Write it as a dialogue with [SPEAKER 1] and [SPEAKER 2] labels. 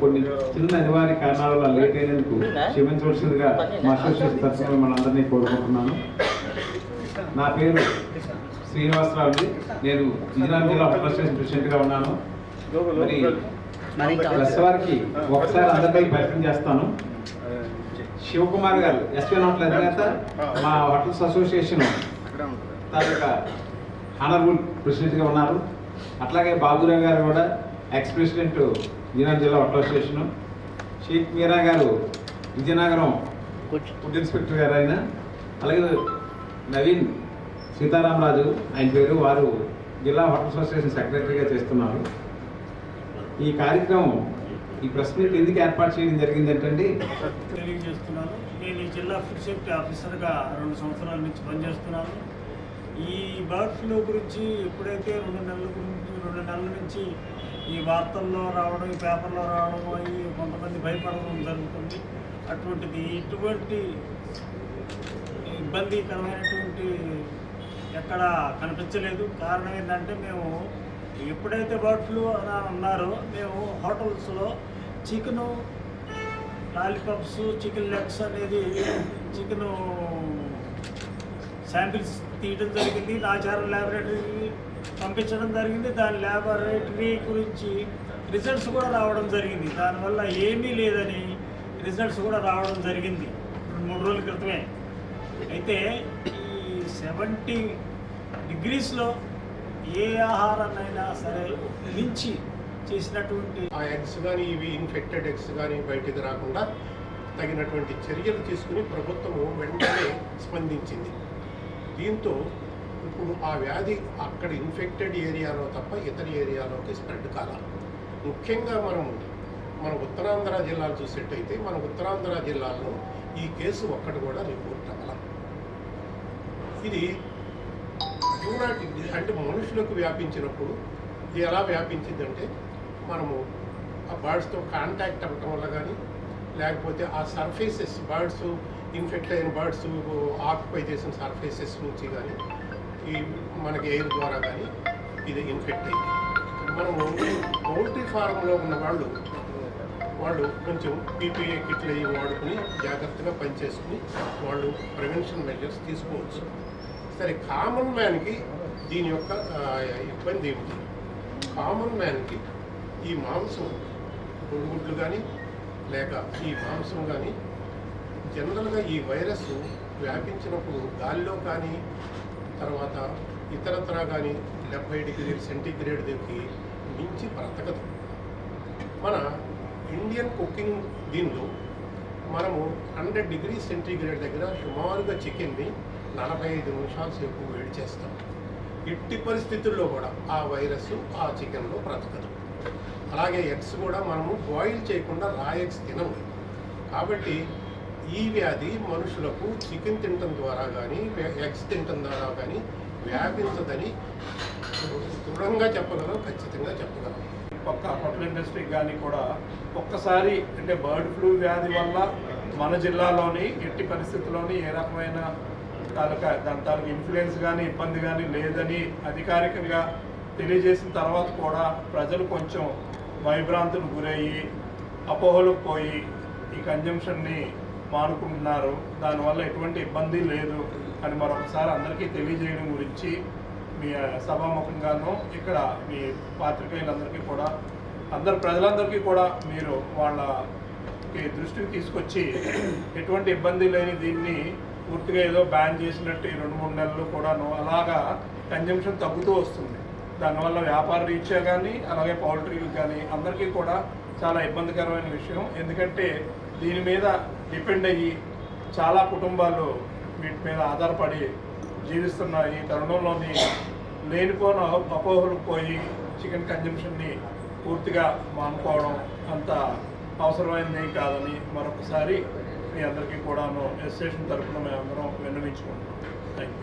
[SPEAKER 1] కొన్ని చిన్న అనివార్య కారణాల వల్ల లేట్ అయినందుకు క్షమించవలసిందిగా మా అసోసియేషన్ తరఫున మిమ్మల్ని అందరినీ కోరుకుంటున్నాను. నా పేరు శ్రీనివాసరావు నేను విజయనగరం జిల్లా అసోసియేషన్ ప్రెసిడెంట్గా ఉన్నాను. మరి ప్రెస్ వారికి ఒకసారి అందరికీ పరిచయం చేస్తాను. శివకుమార్ గారు ఎస్పీ నోట్ల అధినేత మా హోటల్స్ అసోసియేషన్ తాలూకా హానరబుల్ ప్రెసిడెంట్గా ఉన్నారు. అట్లాగే బాబురావు గారు కూడా ఎక్స్ ప్రెసిడెంట్ విజయనగరం జిల్లా హోటల్ అసోసియేషన్ షేక్ మీరా గారు విజయనగరం ఫుడ్ ఇన్స్పెక్టర్ గారు ఆయన అలాగే నవీన్ సీతారామరాజు ఆయన పేరు వారు జిల్లా హోటల్ అసోసియేషన్ సెక్రటరీగా చేస్తున్నారు. ఈ కార్యక్రమం ఈ ప్రెస్ మీట్ ఎందుకు ఏర్పాటు చేయడం జరిగింది ఏంటంటే
[SPEAKER 2] తెలియజేస్తున్నాను. నేను ఈ జిల్లా ఫుడ్ సేఫ్టీ ఆఫీసర్గా రెండు సంవత్సరాల నుంచి పనిచేస్తున్నాను. ఈ బర్డ్ ఫ్లూ గురించి ఎప్పుడైతే రెండు నెలల గురించి రెండు నెలల నుంచి ఈ వార్తల్లో రావడం ఈ పేపర్లో రావడం అవి కొంతమంది భయపడడం జరుగుతుంది. అటువంటిది ఇటువంటి ఇబ్బందికరమైనటువంటి ఎక్కడ కనిపించలేదు. కారణం ఏంటంటే మేము ఎప్పుడైతే బర్డ్ ఫ్లూ అని అన్నారో మేము హోటల్స్లో చికెను లాలీపాప్స్ చికెన్ లెగ్స్ అనేది చికెను శాంపిల్స్ తీయడం జరిగింది నాచారం ల్యాబొరేటరీకి పంపించడం జరిగింది. దాని ల్యాబొరేటరీ గురించి రిజల్ట్స్ కూడా రావడం జరిగింది. దానివల్ల ఏమీ లేదని రిజల్ట్స్ కూడా రావడం జరిగింది. రెండు మూడు రోజుల క్రితమే. అయితే ఈ సెవెంటీ డిగ్రీస్లో ఏ ఆహారాన్నైనా సరే మించి చేసినటువంటి
[SPEAKER 3] ఆ ఎగ్స్ కానీ ఇవి ఇన్ఫెక్టెడ్ ఎగ్స్ కానీ బయటికి రాకుండా తగినటువంటి చర్యలు తీసుకుని ప్రభుత్వము వెంటనే స్పందించింది. దీంతో ఇప్పుడు ఆ వ్యాధి అక్కడ ఇన్ఫెక్టెడ్ ఏరియాలో తప్ప ఇతర ఏరియాలోకి స్ప్రెడ్ కాల ముఖ్యంగా మనం మన ఉత్తరాంధ్ర జిల్లాలు చూసేట్టయితే మన ఉత్తరాంధ్ర జిల్లాలో ఈ కేసు ఒక్కటి కూడా రిపోర్ట్ అవ్వాల. ఇది జూనాటిక్ అంటే మనుషులకు వ్యాపించినప్పుడు ఇది ఎలా వ్యాపించిందంటే మనము ఆ బర్డ్స్తో కాంటాక్ట్ అవ్వటం వల్ల కానీ లేకపోతే ఆ సర్ఫేసెస్ బర్డ్స్ ఇన్ఫెక్ట్ అయిన బర్డ్స్ ఆక్యుపై చేసిన సర్ఫేసెస్ నుంచి కానీ ఈ మనకి ఎయిర్ ద్వారా కానీ ఇది ఇన్ఫెక్ట్ అయింది. మనము పౌల్ట్రీ ఫారంలో ఉన్న వాళ్ళు వాళ్ళు కొంచెం పీపీఏ కిట్లు అవి వాడుకుని జాగ్రత్తగా పనిచేసుకుని వాళ్ళు ప్రివెన్షన్ మెజర్స్ తీసుకోవచ్చు. సరే కామన్ మ్యాన్కి దీని యొక్క ఇబ్బంది ఏమిటి? కామన్ మ్యాన్కి ఈ మాంసం గుడ్లు కానీ లేక ఈ మాంసం కానీ జనరల్గా ఈ వైరస్ వ్యాపించినప్పుడు గాలిలో కానీ తర్వాత ఇతరత్రా కానీ డెబ్బై డిగ్రీ సెంటీగ్రేడ్ దగ్గరికి మించి బ్రతకదు. మన ఇండియన్ కుకింగ్ దీనిలో మనము హండ్రెడ్ డిగ్రీ సెంటీగ్రేడ్ దగ్గర సుమారుగా చికెన్ని నలభై ఐదు నిమిషాల సేపు వేడి చేస్తాం. ఎట్టి పరిస్థితుల్లో కూడా ఆ వైరస్ ఆ చికెన్లో బ్రతకదు. అలాగే ఎగ్స్ కూడా మనము బాయిల్ చేయకుండా రా ఎగ్స్ తినము. కాబట్టి ఈ వ్యాధి మనుషులకు చికెన్ తినటం ద్వారా కానీ ఎగ్స్ తినటం ద్వారా కానీ వ్యాపించదని దృఢంగా చెప్పగలం ఖచ్చితంగా చెప్పగలం.
[SPEAKER 4] పక్క హోటల్ ఇండస్ట్రీకి కానీ కూడా ఒక్కసారి అంటే బర్డ్ ఫ్లూ వ్యాధి వల్ల మన జిల్లాలోని ఎట్టి పరిస్థితుల్లోని ఏ రకమైన తాలూకా దాని తాలూకా ఇన్ఫ్లుయెన్స్ కానీ ఇబ్బంది కానీ లేదని అధికారికంగా తెలియజేసిన తర్వాత కూడా ప్రజలు కొంచెం భయభ్రాంతులు గురయ్యి అపోహలకు పోయి ఈ కన్జంప్షన్ని మానుకుంటున్నారు దానివల్ల ఎటువంటి ఇబ్బంది లేదు అని మరొకసారి అందరికీ తెలియజేయడం గురించి మీ సభాముఖంగాను ఇక్కడ మీ పాత్రికేయులందరికీ కూడా అందరు ప్రజలందరికీ కూడా మీరు వాళ్ళకి దృష్టికి తీసుకొచ్చి ఎటువంటి ఇబ్బంది లేని దీన్ని పూర్తిగా ఏదో బ్యాన్ చేసినట్టు ఈ రెండు మూడు నెలలు కూడాను అలాగా కన్జంప్షన్ తగ్గుతూ వస్తుంది. దానివల్ల వ్యాపార రీత్యా కానీ అలాగే పౌల్ట్రీకి కానీ అందరికీ కూడా చాలా ఇబ్బందికరమైన విషయం. ఎందుకంటే దీని మీద డిపెండ్ అయ్యి చాలా కుటుంబాలు వీటి మీద ఆధారపడి జీవిస్తున్న ఈ తరుణంలోని లేనిపోయిన అపోహలు పోయి చికెన్ కన్జంప్షన్ని పూర్తిగా మానుకోవడం అంత అవసరమైనది కాదని మరొకసారి మీ అందరికీ కూడాను ఎస్టేషన్ తరఫున మేము అందరం విన్నవించుకుంటున్నాం. Thank you